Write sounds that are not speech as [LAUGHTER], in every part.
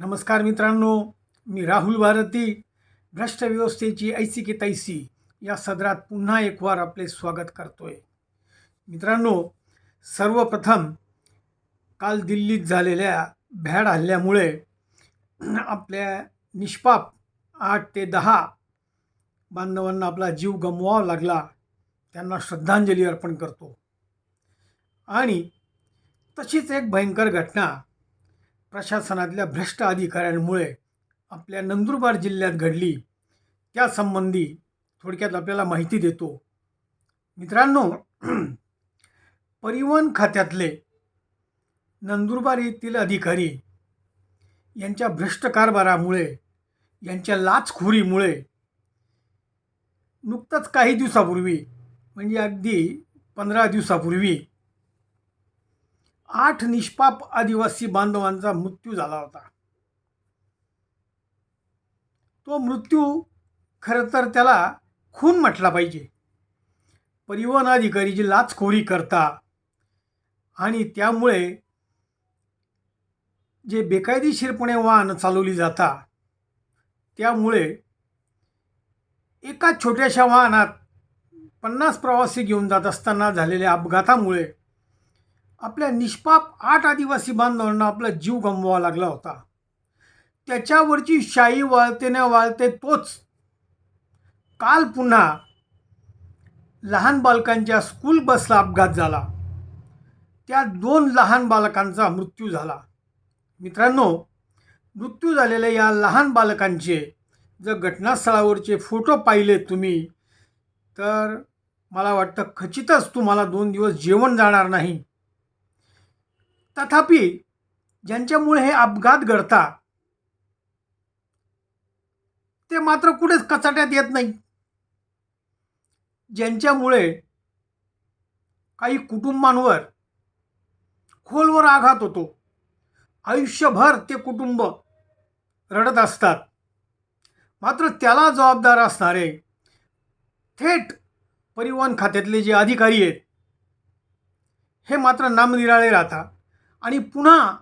नमस्कार मित्रांनो मी राहुल भारती भ्रष्ट व्यवस्थेची ऐसी की तैसी या सदरात पुन्हा एक वार आपले स्वागत करतोय. मित्रांनो सर्वप्रथम काल दिल्लीत झालेल्या भ्याड हल्ल्यामुळे आपल्या निष्पाप आठ ते दहा बांधवांना आपला जीव गमवावा लागला त्यांना श्रद्धांजली अर्पण करतो. आणि तशीच एक भयंकर घटना प्रशासनातल्या भ्रष्ट अधिकाऱ्यांमुळे आपल्या नंदुरबार जिल्ह्यात घडली. त्यासंबंधी थोडक्यात आपल्याला माहिती देतो. मित्रांनो [CLEARS THROAT] परिवहन खात्यातले नंदुरबार येथील अधिकारी यांच्या भ्रष्ट कारभारामुळे यांच्या लाचखोरीमुळे नुकतंच काही दिवसापूर्वी म्हणजे अगदी पंधरा दिवसापूर्वी आठ निष्पाप आदिवासी बांधवांचा मृत्यू झाला होता. तो मृत्यू खरं तर त्याला खून म्हटला पाहिजे. परिवहन अधिकारी जी लाचखोरी करता आणि त्यामुळे जे बेकायदेशीरपणे वाहनं चालवली जाता त्यामुळे एका छोट्याशा वाहनात पन्नास प्रवासी घेऊन जात असताना झालेल्या अपघातामुळे आपल्या निष्पाप आठ आदिवासी बांधवांना आपला जीव गमवावा लागला होता. त्याच्यावरची शाई वाळते न वाळते तोच काल पुन्हा लहान बालकांच्या स्कूल बसला अपघात झाला. त्या दोन लहान बालकांचा मृत्यू झाला. मित्रांनो मृत्यू झालेल्या या लहान बालकांचे जर घटनास्थळावरचे फोटो पाहिले तुम्ही तर मला वाटतं खचितच तुम्हाला दोन दिवस जेवण जाणार नाही. तथापि ज्यांच्यामुळे हे अपघात घडता ते मात्र कुठेच कचाट्यात येत नाही. ज्यांच्यामुळे काही कुटुंबांवर खोलवर आघात होतो आयुष्यभर ते कुटुंब रडत असतात. मात्र त्याला जबाबदार असणारे थेट परिवहन खात्यातले जे अधिकारी आहेत हे मात्र नामनिराळे राहतात. आणि पुन्हा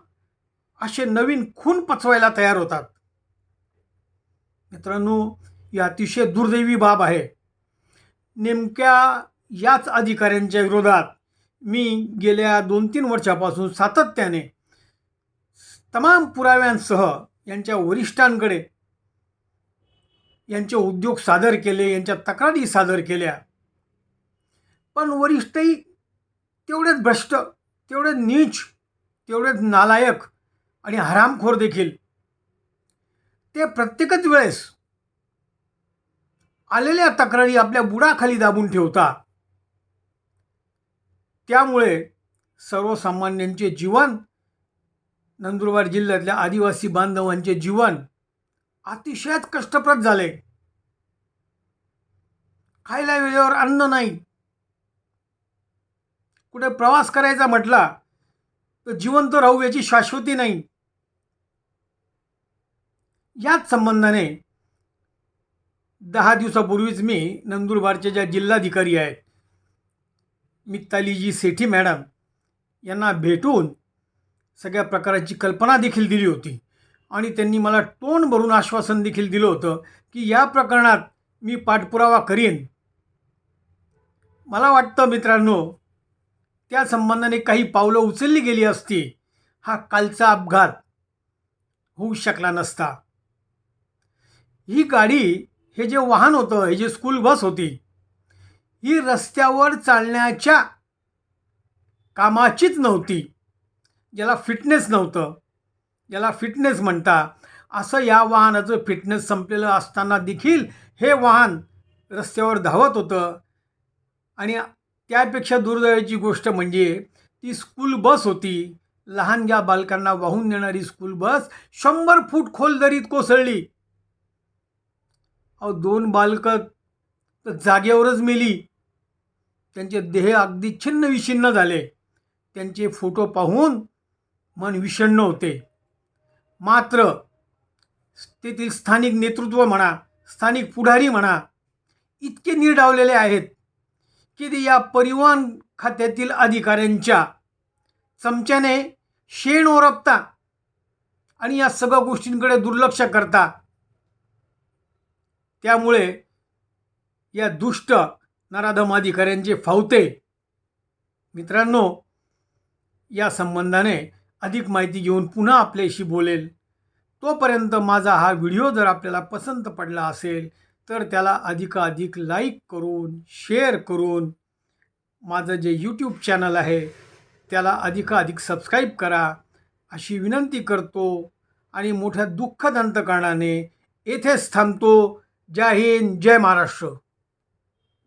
असे नवीन खून पचवायला तयार होतात. मित्रांनो ही अतिशय दुर्दैवी बाब आहे. नेमक्या याच अधिकाऱ्यांच्या विरोधात मी गेल्या दोन तीन वर्षापासून सातत्याने तमाम पुराव्यांसह यांच्या वरिष्ठांकडे यांचे उद्योग सादर केले यांच्या तक्रारी सादर केल्या. पण वरिष्ठही तेवढेच भ्रष्ट तेवढे नीच तेवढेच नालायक आणि हरामखोर देखील. ते प्रत्येकच वेळेस आलेल्या तक्रारी आपल्या बुडाखाली दाबून ठेवता त्यामुळे सर्वसामान्यांचे जीवन नंदुरबार जिल्ह्यातल्या आदिवासी बांधवांचे जीवन अतिशयच कष्टप्रद झाले. खायला वेळेवर अन्न नाही. कुठे प्रवास करायचा म्हटला तर जिवंत राहू याची शाश्वती नाही. याच संबंधाने दहा दिवसापूर्वीच मी नंदुरबारच्या ज्या जिल्हाधिकारी आहेत मित्तालीजी सेठी मॅडम यांना भेटून सगळ्या प्रकाराची कल्पना देखील दिली होती. आणि त्यांनी मला तोंड भरून आश्वासन देखील दिलं होतं की या प्रकरणात मी पाठपुरावा करीन. मला वाटतं मित्रांनो त्या संबंधाने काही पावलं उचलली गेली असती हा कालचा अपघात होऊ शकला नसता. ही गाडी हे जे वाहन होतं हे जे स्कूल बस होती ही रस्त्यावर चालण्याच्या कामाचीच नव्हती ज्याला फिटनेस नव्हतं ज्याला फिटनेस म्हणता. असं या वाहनाचं फिटनेस संपलेलं असताना देखील हे वाहन रस्त्यावर धावत होतं आणि त्यापेक्षा दुर्दैवाची गोष्ट म्हणजे ती स्कूल बस होती. लहानग्या बालकांना वाहून नेणारी स्कूल बस शंभर फूट खोल दरीत कोसळली. अहो दोन बालकं तर जागेवरच मेली. त्यांचे देह अगदी छिन्न विछिन्न झाले. त्यांचे फोटो पाहून मन विषण्ण होते. मात्र तेथील स्थानिक नेतृत्व म्हणा स्थानिक पुढारी म्हणा इतके निर्डावलेले आहेत. की ते या परिवहन खात्यातील अधिकाऱ्यांच्या चमच्याने शेण ओरपता आणि या सगळ्या गोष्टींकडे दुर्लक्ष करता त्यामुळे या दुष्ट नराधम अधिकाऱ्यांचे फावते. मित्रांनो या संबंधाने अधिक माहिती घेऊन पुन्हा आपल्याशी बोलेल. तोपर्यंत माझा हा व्हिडिओ जर आपल्याला पसंत पडला असेल तर त्याला अधिकाधिक लाईक करून शेअर करून माझं जे यूट्यूब चॅनल आहे त्याला अधिकाधिक सबस्क्राईब करा. अशी विनंती करतो आणि मोठ्या दुःखद अंतकारणाने येथेच थांबतो. जय हिंद जय महाराष्ट्र.